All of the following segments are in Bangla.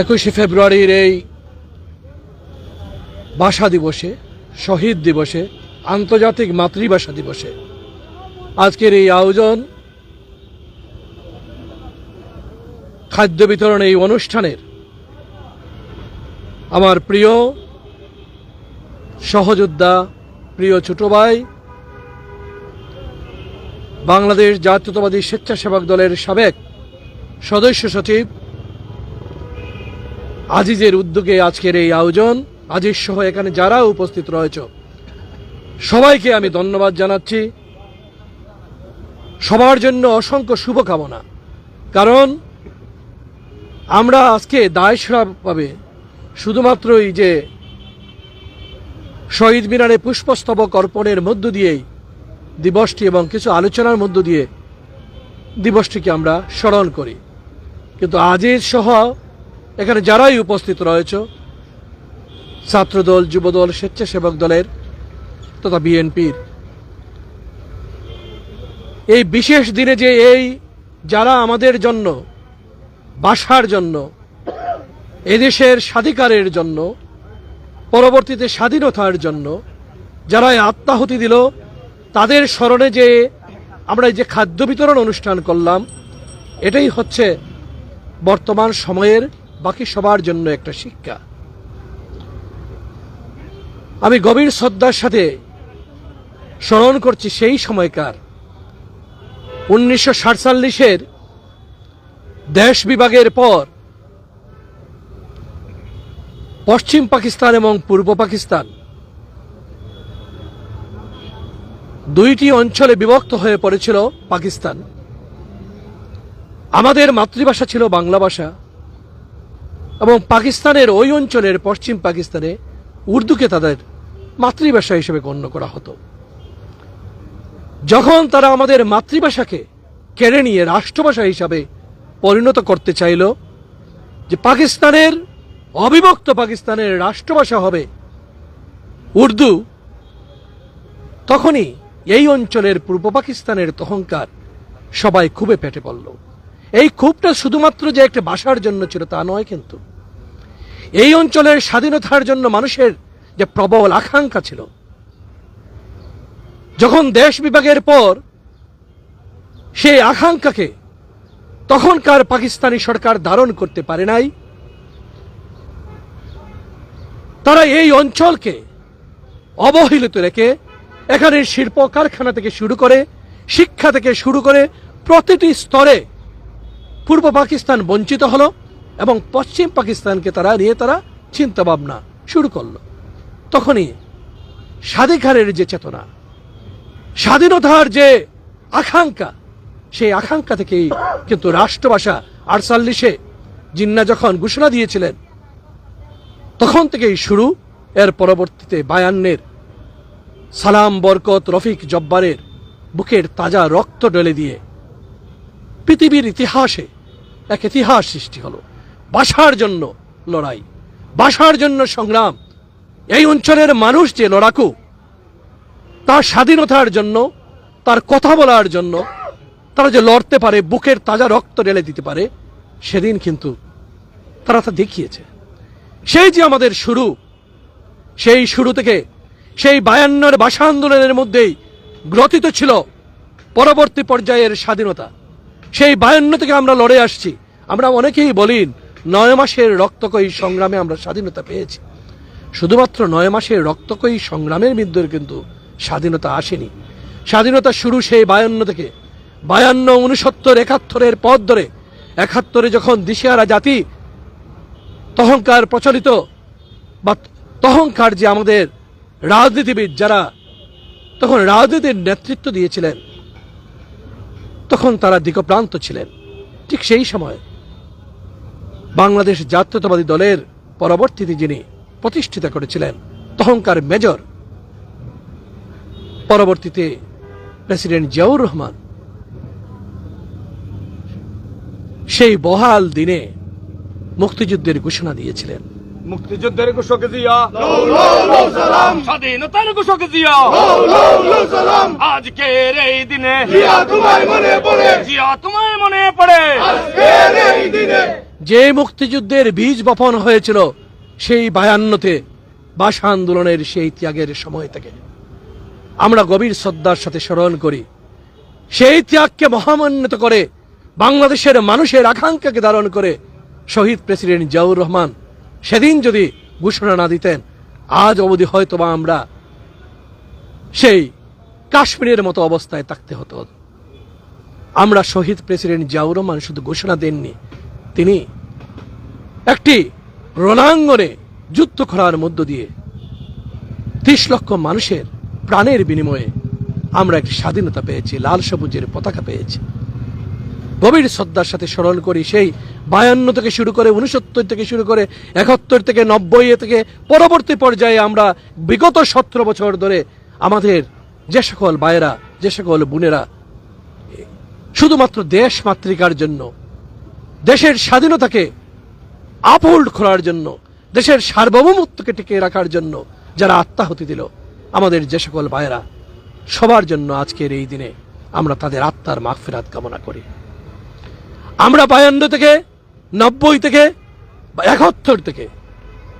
একুশে ফেব্রুয়ারির এই ভাষা দিবসে, শহীদ দিবসে, আন্তর্জাতিক মাতৃভাষা দিবসে আজকের এই আয়োজন খাদ্য বিতরণ এই অনুষ্ঠানের আমার প্রিয় সহযোদ্ধা, প্রিয় ছোট ভাই, বাংলাদেশ জাতীয়তাবাদী স্বেচ্ছাসেবক দলের সাবেক সদস্য সচিব আজিজের উদ্যোগে আজকের এই আয়োজন। আজিজ সহ এখানে যারা উপস্থিত রয়েছ, সবাইকে আমি ধন্যবাদ জানাচ্ছি। সবার জন্য অসংখ্য শুভকামনা। কারণ আমরা আজকে দায়সরাভাবে শুধুমাত্রই যে শহীদ মিনারে পুষ্পস্তবক অর্পণের মধ্য দিয়েই দিবসটি এবং কিছু আলোচনার মধ্য দিয়ে দিবসটিকে আমরা স্মরণ করি। কিন্তু আজিজ সহ এখানে যারাই উপস্থিত রয়েছে, ছাত্রদল, যুবদল, স্বেচ্ছাসেবক দলের তথা বিএনপির, এই বিশেষ দিনে যে এই যারা আমাদের জন্য, বাসার জন্য, এদেশের স্বাধিকারের জন্য, পরবর্তীতে স্বাধীনতার জন্য যারা আত্মাহুতি দিল, তাদের স্মরণে যে আমরা যে খাদ্য বিতরণ অনুষ্ঠান করলাম, এটাই হচ্ছে বর্তমান সময়ের বাকি সবার জন্য একটা শিক্ষা। আমি গভীর শ্রদ্ধার সাথে স্মরণ করছি সেই সময়কার। উনিশশো সাতচল্লিশের দেশ বিভাগের পর পশ্চিম পাকিস্তান এবং পূর্ব পাকিস্তান দুইটি অঞ্চলে বিভক্ত হয়ে পড়েছিল পাকিস্তান। আমাদের মাতৃভাষা ছিল বাংলা ভাষা। এবং পাকিস্তানের ওই অঞ্চলের পশ্চিম পাকিস্তানে উর্দুকে তাদের মাতৃভাষা হিসেবে গণ্য করা হতো। যখন তারা আমাদের মাতৃভাষাকে কেড়ে নিয়ে রাষ্ট্রভাষা হিসাবে পরিণত করতে চাইল যে পাকিস্তানের অবিভক্ত পাকিস্তানের রাষ্ট্রভাষা হবে উর্দু, তখনই এই অঞ্চলের পূর্ব পাকিস্তানের তহংকার সবাই খুবই পেটে পড়ল। এই ক্ষোভটা শুধুমাত্র যে একটা বাসার জন্য ছিল তা নয় কিন্তু। এই অঞ্চলের স্বাধীনতার জন্য মানুষের যে প্রবল আকাঙ্ক্ষা ছিল। যখন দেশ বিভাগের পর সেই আকাঙ্ক্ষাকে তখনকার পাকিস্তানি সরকার ধারণ করতে পারে নাই, তারা এই অঞ্চলকে অবহেলিত রেখে এখানে শিল্প কারখানা থেকে শুরু করে, শিক্ষা থেকে শুরু করে প্রতিটি স্তরে পূর্ব পাকিস্তান বঞ্চিত হলো এবং পশ্চিম পাকিস্তানকে তারা নিয়ে তারা চিন্তা ভাবনা শুরু করল। তখনই স্বাধিকারের যে চেতনা, স্বাধীনতার যে আকাঙ্ক্ষা, সেই আকাঙ্ক্ষা থেকেই কিন্তু রাষ্ট্রভাষা আটচল্লিশে জিন্না যখন ঘোষণা দিয়েছিলেন, তখন থেকেই শুরু এর পরবর্তীতে বায়ান্নের সালাম, বরকত, রফিক জব্বারের বুকের তাজা রক্ত ডলে দিয়ে পৃথিবীর ইতিহাসে এক ইতিহাস সৃষ্টি হলো। বাসার জন্য লড়াই, বাসার জন্য সংগ্রাম। এই অঞ্চলের মানুষ যে লড়াকু, তার স্বাধীনতার জন্য, তার কথা বলার জন্য, তারা যে লড়তে পারে, বুকের তাজা রক্ত ঢেলে দিতে পারে, সেদিন কিন্তু তারা তা দেখিয়েছে। সেই যে আমাদের শুরু, সেই শুরু থেকে সেই বায়ান্নর ভাষা আন্দোলনের মধ্যেই গ্রথিত ছিল পরবর্তী পর্যায়ের স্বাধীনতা। সেই বায়ান্ন থেকে আমরা লড়ে আসছি। আমরা অনেকেই বলিন, নয় মাসের রক্তকয়ী সংগ্রামে আমরা স্বাধীনতা পেয়েছি। শুধুমাত্র নয় মাসের রক্তকয়ী সংগ্রামের মধ্যে কিন্তু স্বাধীনতা আসেনি। স্বাধীনতা শুরু সেই বায়ান্ন থেকে। বায়ান্ন উনসত্তর একাত্তরের পথ ধরে, একাত্তরে যখন দিশেহারা জাতি তহংকার প্রচলিত, বা তহংকার যে আমাদের রাজনীতিবিদ যারা, তখন রাজনীতির নেতৃত্ব দিয়েছিলেন তখন তারা দিকপ্রান্ত ছিলেন। ঠিক সেই সময় বাংলাদেশ জাতীয়তাবাদী দলের পরবর্তীতে যিনি প্রতিষ্ঠিত করেছিলেন তহংকার মেজর, পরবর্তীতে প্রেসিডেন্ট জিয়াউর রহমান। সেই বহাল দিনে মুক্তিযুদ্ধের ঘোষণা দিয়েছিলেন। মুক্তিযুদ্ধের ঘোষক জিয়া। স্বাধীনতার ঘোষক জিয়া। আজকের এই দিনে জিয়া তোমায় মনে পড়ে। জিয়া তোমায় মনে পড়ে। এই দিনে যে মুক্তিযুদ্ধের বীজ বপন হয়েছিল সেই বায়ান্নতে ভাষা আন্দোলনের সেই ত্যাগের সময় থেকে। আমরা গভীর শ্রদ্ধার সাথে স্মরণ করি। সেই ত্যাগকে মহামান্বিত করে বাংলাদেশের মানুষের আকাঙ্ক্ষাকে ধারণ করে শহীদ প্রেসিডেন্ট জিয়াউর রহমান সেদিন যদি ঘোষণা না দিতেন, আজ অবধি হয়তো বা আমরা সেই কাশ্মীরের মতো অবস্থায় থাকতে হতো। আমরা শহীদ প্রেসিডেন্ট জিয়াউর রহমান শুধু ঘোষণা দেননি, তিনি একটি রণাঙ্গনে যুদ্ধ করার মধ্য দিয়ে ত্রিশ লক্ষ মানুষের প্রাণের বিনিময়ে আমরা একটি স্বাধীনতা পেয়েছি, লাল সবুজের পতাকা পেয়েছি। গভীর শ্রদ্ধার সাথে স্মরণ করি সেই বায়ান্ন থেকে শুরু করে উনসত্তর থেকে শুরু করে একাত্তর থেকে নব্বই থেকে পরবর্তী পর্যায়ে আমরা বিগত সতেরো বছর ধরে আমাদের যে সকল বায়েরা যে সকল বোনেরা, শুধুমাত্র দেশ মাতৃকার জন্য, দেশের স্বাধীনতাকে আপহোল্ড করার জন্য, দেশের সার্বভৌমত্বকে টিকে রাখার জন্য যারা আত্মাহতি দিল, আমাদের যে সকল ভাইয়েরা, সবার জন্য আজকের এই দিনে আমরা তাদের আত্মার মাগফিরাত কামনা করি। আমরা বায়ান্ন থেকে নব্বই থেকে বা একাত্তর থেকে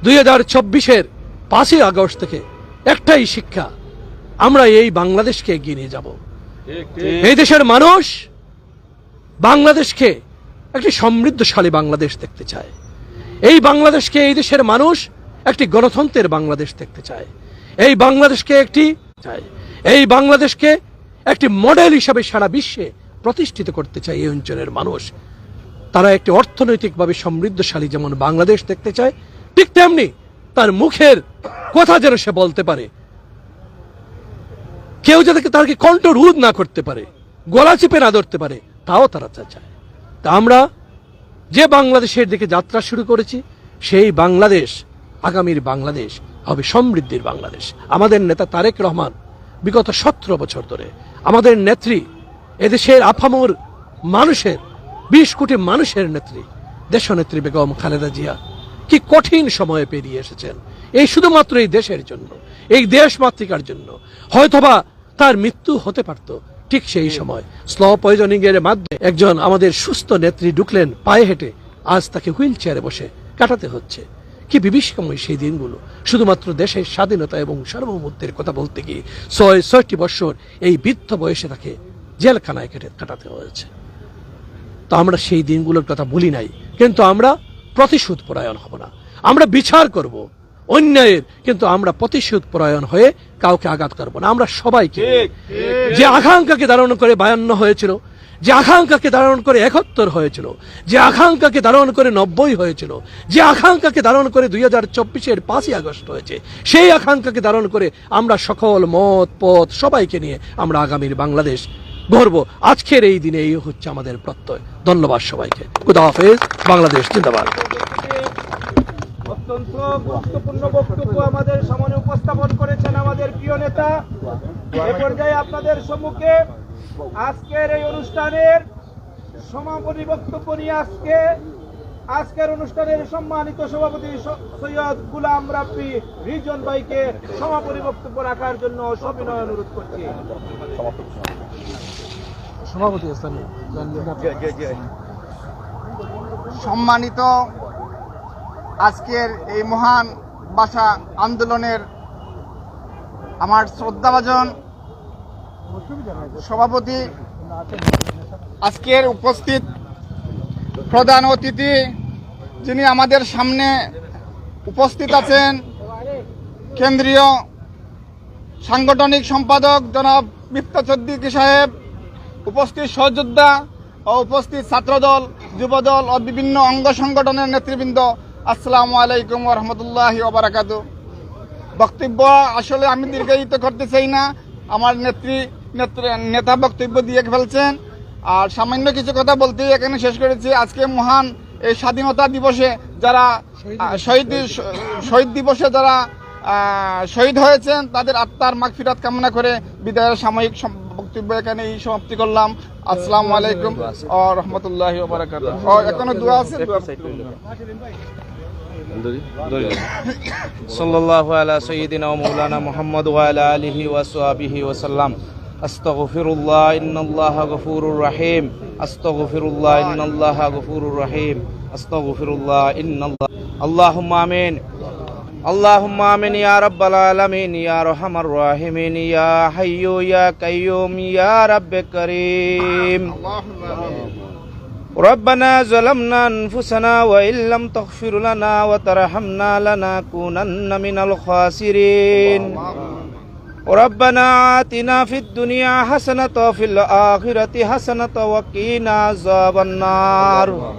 দুই হাজার চব্বিশের পাঁচই আগস্ট থেকে একটাই শিক্ষা আমরা এই বাংলাদেশকে এগিয়ে নিয়ে যাব। এই দেশের মানুষ বাংলাদেশকে একটি সমৃদ্ধশালী বাংলাদেশ দেখতে চায়। এই বাংলাদেশকে এই দেশের মানুষ একটি গণতন্ত্রের বাংলাদেশ দেখতে চায়। এই বাংলাদেশকে একটি চায়। এই বাংলাদেশকে একটি মডেল হিসাবে সারা বিশ্বে প্রতিষ্ঠিত করতে চায় এই অঞ্চলের মানুষ। তারা একটি অর্থনৈতিকভাবে সমৃদ্ধশালী যেমন বাংলাদেশ দেখতে চায়, ঠিক তেমনি তার মুখের কথা যেন সে বলতে পারে। কেউ যাতে তাকে কণ্ঠ রোধ না করতে পারে, গলা চেপে না ধরতে পারে, তাও তারা চায়। তা আমরা যে বাংলাদেশের দিকে যাত্রা শুরু করেছি, সেই বাংলাদেশ, আগামীর বাংলাদেশ হবে সমৃদ্ধির বাংলাদেশ। আমাদের নেতা তারেক রহমান বিগত সতেরো বছর ধরে আমাদের নেত্রী, এদেশের আফামর মানুষের বিশ কোটি মানুষের নেত্রী, দেশনেত্রী বেগম খালেদা জিয়া। কি কঠিন সময়ে পেরিয়ে এসেছেন। এই শুধুমাত্র এই দেশের জন্য, এই দেশ মাতৃকার জন্য। হয়তোবা তার মৃত্যু হতে পারত ঠিক সেই সময়। স্লো পয়জনিং এর মাধ্যমে একজন আমাদের সুস্থ নেত্রী ঢুকলেন পায়ে হেঁটে। আজ তাকে হুইল চেয়ারে বসে কাটাতে হচ্ছে। কি বিভীষিকাময় সেই দিনগুলো। শুধুমাত্র দেশের স্বাধীনতা এবং সার্বভৌমত্বের কথা বলতে গিয়ে ছয়, ছয়টি বৎসর এই বৃদ্ধ বয়সে তাকে জেলখানায় কেটে কাটাতে হয়েছে। তো আমরা সেই দিনগুলোর কথা বলি নাই। কিন্তু আমরা প্রতিশোধ পরায়ণ হব না। আমরা বিচার করব। অন্যায়ের কিন্তু আমরা প্রতিশোধ পরায়ণ হয়ে কাউকে আঘাত করব না। আমরা সবাইকে যে আকাঙ্ক্ষাকে ধারণ করে বায়ান্ন হয়েছিল যে আকাঙ্ক্ষাকে ধারণ করে একাত্তর হয়েছিল যে আকাঙ্ক্ষাকে ধারণ করে নব্বই হয়েছিল যে আকাঙ্ক্ষাকে ধারণ করে দুই হাজার চব্বিশের পাঁচই আগস্ট হয়েছে সেই আকাঙ্ক্ষাকে ধারণ করে আমরা সকল মত পথ সবাইকে নিয়ে আমরা আগামীর বাংলাদেশ গর্ব আজকের এই দিনে এই হচ্ছে আমাদের প্রত্যয়। ধন্যবাদ সবাইকে। খুদা হাফেজ। বাংলাদেশ জিন্দাবাদ। অত্যন্ত গুরুত্বপূর্ণ বক্তব্য আমাদের সামনে উপস্থাপন করেছেন আমাদের প্রিয় নেতা। এ পর্যায়ে আপনাদের সম্মুখে আজকের এই অনুষ্ঠানের সমাপনী বক্তব্য নিয়ে আজকে আজকের অনুষ্ঠানের সম্মানিত সভাপতি স- সৈয়দ গুলাম রাব্বি রিজন ভাইকে সমাপনী বক্তব্য রাখার জন্য সবিনয় অনুরোধ করছি। সভাপতি সম্মানিত আজকের এই মহান ভাষা আন্দোলনের আমার শ্রদ্ধাভাজন সভাপতি আজকের উপস্থিত প্রধান অতিথি যিনি আমাদের সামনে উপস্থিত আছেন, কেন্দ্রীয় সাংগঠনিক সম্পাদক জনাব মিফতা সদ্দিকী সাহেব, উপস্থিত সহযোদ্ধা ও উপস্থিত ছাত্রদল, যুবদল ও বিভিন্ন অঙ্গ সংগঠনের নেতৃবৃন্দ, আসসালামু আলাইকুম রহমতুল্লাহ ওবরাকাত বক্তব্য আসলে আমি দীর্ঘায়িত করতে চাই না। আমার নেত্র- নেতা বক্তব্য দিয়ে ফেলছেন। আর সামান্য কিছু কথা বলতেই এখানে শেষ করেছি। আজকে মহান এই স্বাধীনতা দিবসে যারা শহীদ শহীদ দিবসে যারা শহীদ হয়েছেন তাদের আত্মার মাগফিরাত কামনা করে বিদায়ের সাময়িক বক্তব্য এখানে এই সমাপ্তি করলাম। আসসালামু আলাইকুম ও রহমতুল্লাহ এখনও দোয়া আছে? দোয়া সাল্লাল্লাহু আলা সাইয়্যিদিনা ওয়া মাওলানা মুহাম্মদ ওয়া আলা আলিহি ওয়া সাহবিহি ওয়া সাল্লাম। أستغفر الله إن الله غفور رحيم. أستغفر الله إن الله غفور رحيم. أستغفر الله إن الله. اللهم آمين. اللهم آمين يا رب العالمين يا رحم الراحمين يا حي يا قيوم يا رب كريم ربنا ظلمنا أنفسنا وإن لم تغفر لنا وترحمنا لنكونن من الخاسرين. ربنا آتنا في الدنيا حسنة وفي الآخرة حسنة وقنا عذاب النار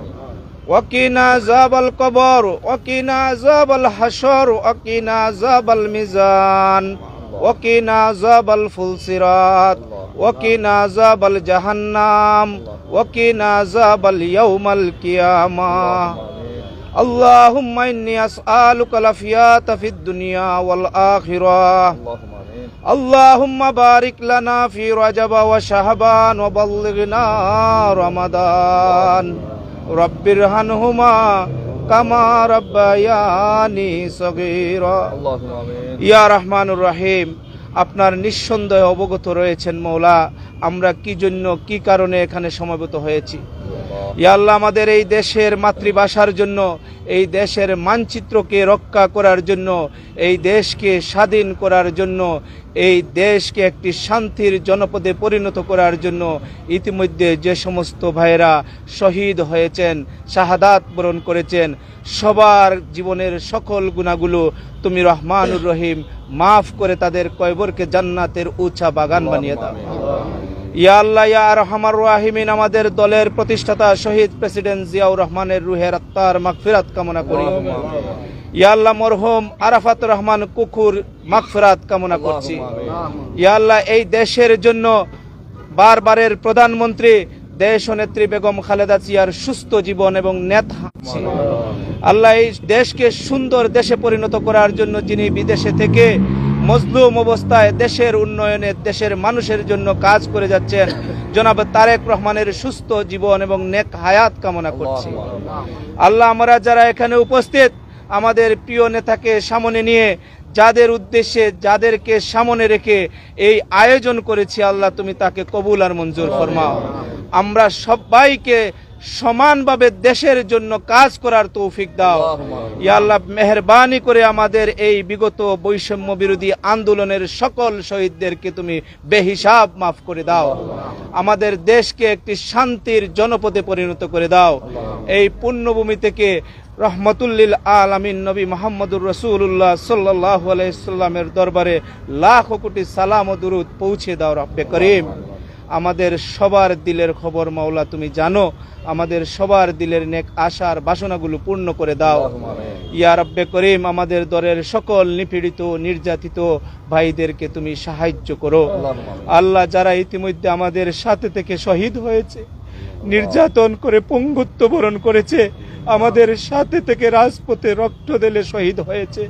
وقنا عذاب القبر وقنا عذاب الحشر وقنا عذاب الميزان وقنا عذاب الفلسرات وقنا عذاب الجهنم وقنا عذاب اليوم القيامة اللهم إني أسألك العافية في الدنيا والآخرة اللهم بارك لنا في رجب وشهبان وبلغنا رمضان رب ارحمهما كما ربياني صغيرا ইয়া রহমানুর রহিম আপনার নিঃসন্দেহে অবগত রয়েছেন মৌলা আমরা কি জন্য কি কারণে এখানে সমবেত হয়েছি ইয়া আল্লাহ, আমাদের এই দেশের মাতৃভাষার জন্য, এই দেশের মানচিত্রকে রক্ষা করার জন্য, এই দেশকে স্বাধীন করার জন্য, এই দেশকে একটি শান্তির জনপদে পরিণত করার জন্য ইতিমধ্যে যে সমস্ত ভাইয়েরা শহীদ হয়েছেন, শাহাদাত বরণ করেছেন, সবার জীবনের সকল গুণাগুলো তুমি রহমানুর রহিম মাফ করে তাদের কয়বরকে জান্নাতের উঁচা বাগান বানিয়ে দাও। ইয়া আল্লাহ, ইয়া রহমান রাহিমিন, আমাদের দলের প্রতিষ্ঠাতা শহীদ প্রেসিডেন্ট জিয়াউর রহমানের রুহের আত্মার মাগফিরাত কামনা করি ইয়া আল্লাহ, মরহুম আরাফাত রহমান কুকুর মাগফিরাত কামনা করছি ইয়া আল্লাহ, এই দেশের জন্য বারবারের প্রধানমন্ত্রী দেশ নেত্রী বেগম খালেদা জিয়ার সুস্থ জীবন এবং নেতা। আল্লাহ এই দেশকে সুন্দর দেশে পরিণত করার জন্য যিনি বিদেশে থেকে মজলুম অবস্থায় দেশের উন্নয়নে দেশের মানুষের জন্য কাজ করে যাচ্ছেন। জনাব তারেক রহমানের সুস্থ জীবন এবং নেক হায়াত কামনা করছি। আল্লাহ আমরা যারা এখানে উপস্থিত আমাদের প্রিয় নেতাকে সামনে নিয়ে যাদের উদ্দেশ্যে যাদেরকে সামনে রেখে এই আয়োজন করেছি আল্লাহ তুমি তাকে কবুল আর মঞ্জুর ফরমাও। আমরা সবাইকে সমানভাবে দেশের জন্য কাজ করার তৌফিক দাও। ইয়া আল্লাহ মেহরবানি করে আমাদের এই বিগত বৈষম্য বিরোধী আন্দোলনের সকল শহীদদেরকে তুমি বেহিসাব মাফ করে দাও। আমাদের দেশকে একটি শান্তির জনপদে পরিণত করে দাও। এই পুণ্যভূমি থেকে রহমতুল্লিল আলামিন নবী মোহাম্মদুর রসুল্লাহ সাল্লাহ আলাইসাল্লামের দরবারে লাখ কোটি সালাম ও দুরুদ পৌঁছে দাও রব্বে করিম। আমাদের সবার দিলের খবর মাওলা তুমি জানো আমাদের সবার দিলের নেক আশার বাসনাগুলো পূর্ণ করে দাও। ইয়া রব্বে করিম আমাদের দরের সকল নিপীড়িত নির্যাতিত ভাইদেরকে তুমি সাহায্য করো। আল্লাহ যারা ইতিমধ্যে আমাদের সাথে থেকে শহীদ হয়েছে নির্যাতন করে পঙ্গুত্ব বরণ করেছে আমাদের সাথে থেকে রাজপথে রক্ত দিলে শহীদ হয়েছে।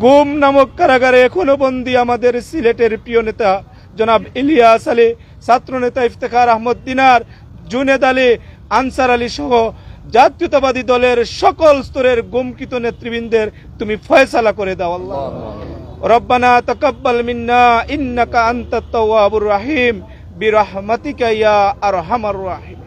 গুম নামক কারাগারে এখনও বন্দী আমাদের সিলেটের প্রিয় নেতা জনাব ইলিয়াস আলী ছাত্র নেতা ইফতেখার আহমদ দিনার জুনেদ আলী আনসার আলী সহ জাতীয়তাবাদী দলের সকল স্তরের গুমকিত নেতৃবৃন্দের তুমি ফয়সালা করে দাও আল্লাহ। রব্বানা তাকাব্বাল মিন্না ইন্নাকা আনতাত তাওয়াবুর রাহিম বিরহমাতিকা ইয়া আরহামার রাহিম।